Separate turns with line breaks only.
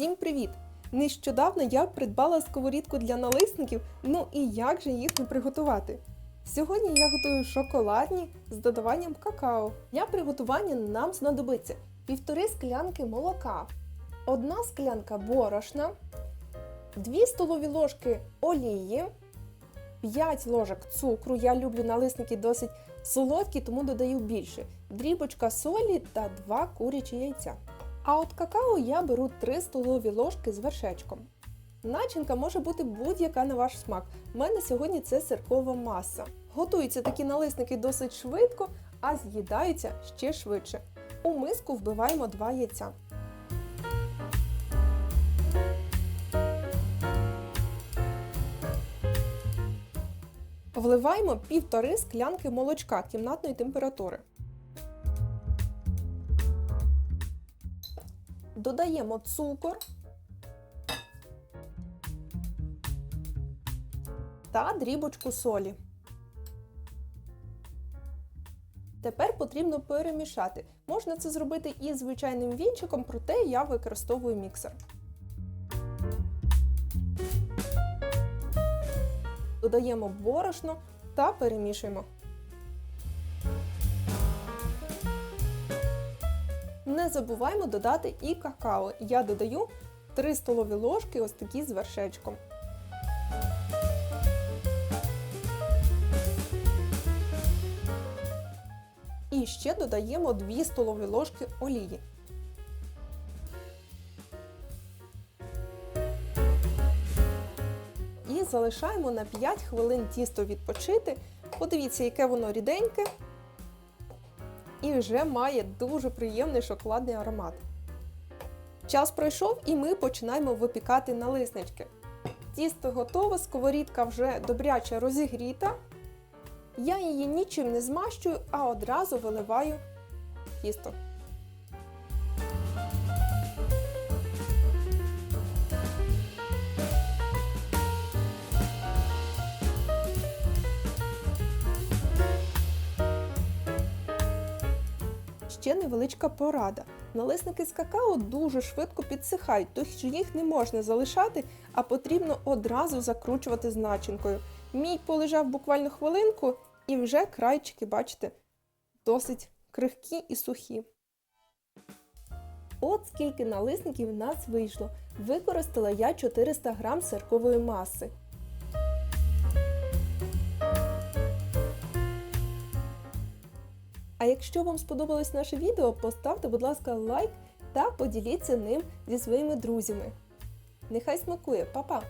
Всім привіт! Нещодавно я придбала сковорідку для налисників, ну і як же їх не приготувати? Сьогодні я готую шоколадні з додаванням какао. Для приготування нам знадобиться півтори склянки молока, одна склянка борошна, 2 столові ложки олії, 5 ложок цукру. Я люблю налисники досить солодкі, тому додаю більше. Дрібочка солі та 2 курячі яйця. А от какао я беру 3 столові ложки з вершечком. Начинка може бути будь-яка на ваш смак. У мене сьогодні це сиркова маса. Готуються такі налисники досить швидко, а з'їдаються ще швидше. У миску вбиваємо 2 яйця. Вливаємо півтори склянки молочка кімнатної температури. Додаємо цукор та дрібочку солі. Тепер потрібно перемішати. Можна це зробити і звичайним вінчиком, проте я використовую міксер. Додаємо борошно та перемішуємо. Не забуваємо додати і какао. Я додаю 3 столові ложки ось такі з вершечком. І ще додаємо 2 столові ложки олії. І залишаємо на 5 хвилин тісто відпочити. Подивіться, яке воно ріденьке і вже має дуже приємний шоколадний аромат. Час пройшов і ми починаємо випікати налиснички. Тісто готове, сковорідка вже добряче розігріта. Я її нічим не змащую, а одразу виливаю тісто. Ще невеличка порада. Налисники з какао дуже швидко підсихають, тож їх не можна залишати, а потрібно одразу закручувати з начинкою. Мій полежав буквально хвилинку, і вже крайчики, бачите, досить крихкі і сухі. От скільки налисників в нас вийшло. Використала я 400 г сиркової маси. А якщо вам сподобалось наше відео, поставте, будь ласка, лайк та поділіться ним зі своїми друзями. Нехай смакує, Па-па!